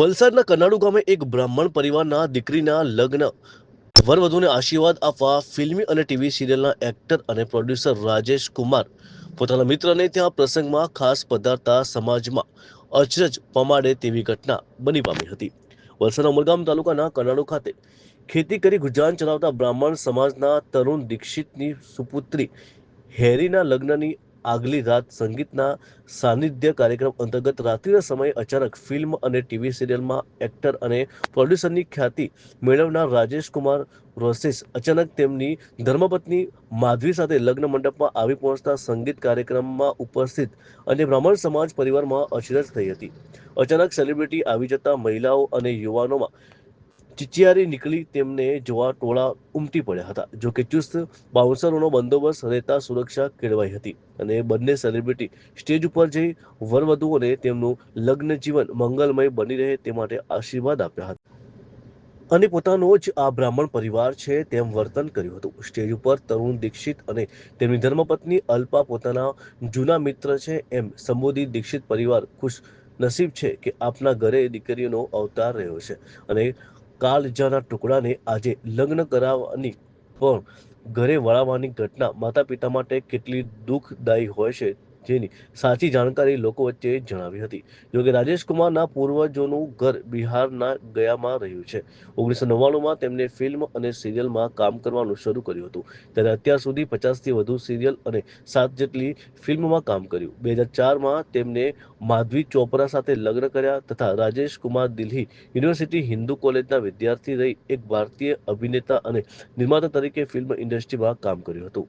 વલસાડના કનાડુ ગામે એક બ્રાહ્મણ પરિવારના દીકરીના લગ્ન. વરવધુને આશીર્વાદ આપવા ફિલ્મી અને ટીવી સિરિયલના એક્ટર અને પ્રોડ્યુસર રાજેશ કુમાર પોતાના મિત્રને ત્યાં પ્રસંગમાં ખાસ પધારતા સમાજમાં અચરજ પમાડે તેવી ઘટના બની પામી હતી. વલસાડના ઉમરગામ તાલુકાના કનાડુ ખાતે ખેતી કરી ગુજરાન ચલાવતા બ્રાહ્મણ સમાજના તરુણ દીક્ષિતની સુપુત્રી હેરીના લગ્નની આગલી રાત સંગીતના સાનિધ્ય કાર્યક્રમ અંતર્ગત રાત્રિના સમયે અચાનક ફિલ્મ અને ટીવી સિરિયલમાં એક્ટર અને પ્રોડ્યુસરની ખ્યાતિ મેળવનાર રાજેશ કુમાર રોસેસ અચાનક તેમની ધર્મપત્ની માધવી સાથે લગ્ન મંડપમાં આવી પહોંચતા સંગીત કાર્યક્રમમાં ઉપસ્થિત અને બ્રાહ્મણ સમાજ પરિવારમાં અચરજ થઈ હતી. અચાનક સેલિબ્રિટી આવી જતા મહિલાઓ અને યુવાનોમાં ચિચિયારી નીકળી તેમને જોવા ટોળા ઉમટી પડ્યા હતા. જો ચુસ્ત બાઉન્સરોનો બંદોબસ્ત રહેતા સુરક્ષા કેળવાઈ હતી અને બંને સેલિબ્રિટી સ્ટેજ ઉપર જઈ વરવધુઓને તેમનું લગ્ન જીવન મંગલમય બની રહે તે માટે આશીર્વાદ આપ્યા હતા. અને પોતાનો જ આ બ્રાહ્મણ પરિવાર છે તેમ વર્તન કર્યું હતું. સ્ટેજ ઉપર તરુણ દીક્ષિત અને તેમની ધર્મપત્ની અલ્પા પોતાના જૂના મિત્ર છે એમ સંબોધિત દીક્ષિત પરિવાર ખુશ નસીબ છે કે આપના ઘરે દીકરીનો અવતાર રહ્યો છે અને કાળજાના ટુકડાને આજે લગ્ન કરાવવાની પણ ઘરે વળાવવાની ઘટના માતા પિતા માટે કેટલી દુઃખદાયી હોય છે. જેની સાચી જાણકારી લોકો વચ્ચે જણાવી હતી. જોકે રાજેશ પૂર્વજોનું ઘર બિહારના ગયામાં રહ્યું છે. ઓગણીસો નવ્વાણુંમાં તેમણે ફિલ્મ અને સિરિયલમાં કામ કરવાનું શરૂ કર્યું હતું. ત્યારે અત્યાર સુધી પચાસથી વધુ સિરિયલ અને સાત જેટલી ફિલ્મમાં કામ કર્યું. બે હજાર ચારમાં તેમને માધવી ચોપરા સાથે લગ્ન કર્યા તથા રાજેશ કુમાર દિલ્હી યુનિવર્સિટી હિન્દુ કોલેજના વિદ્યાર્થી રહી એક ભારતીય અભિનેતા અને નિર્માતા તરીકે ફિલ્મ ઇન્ડસ્ટ્રીમાં કામ કર્યું હતું.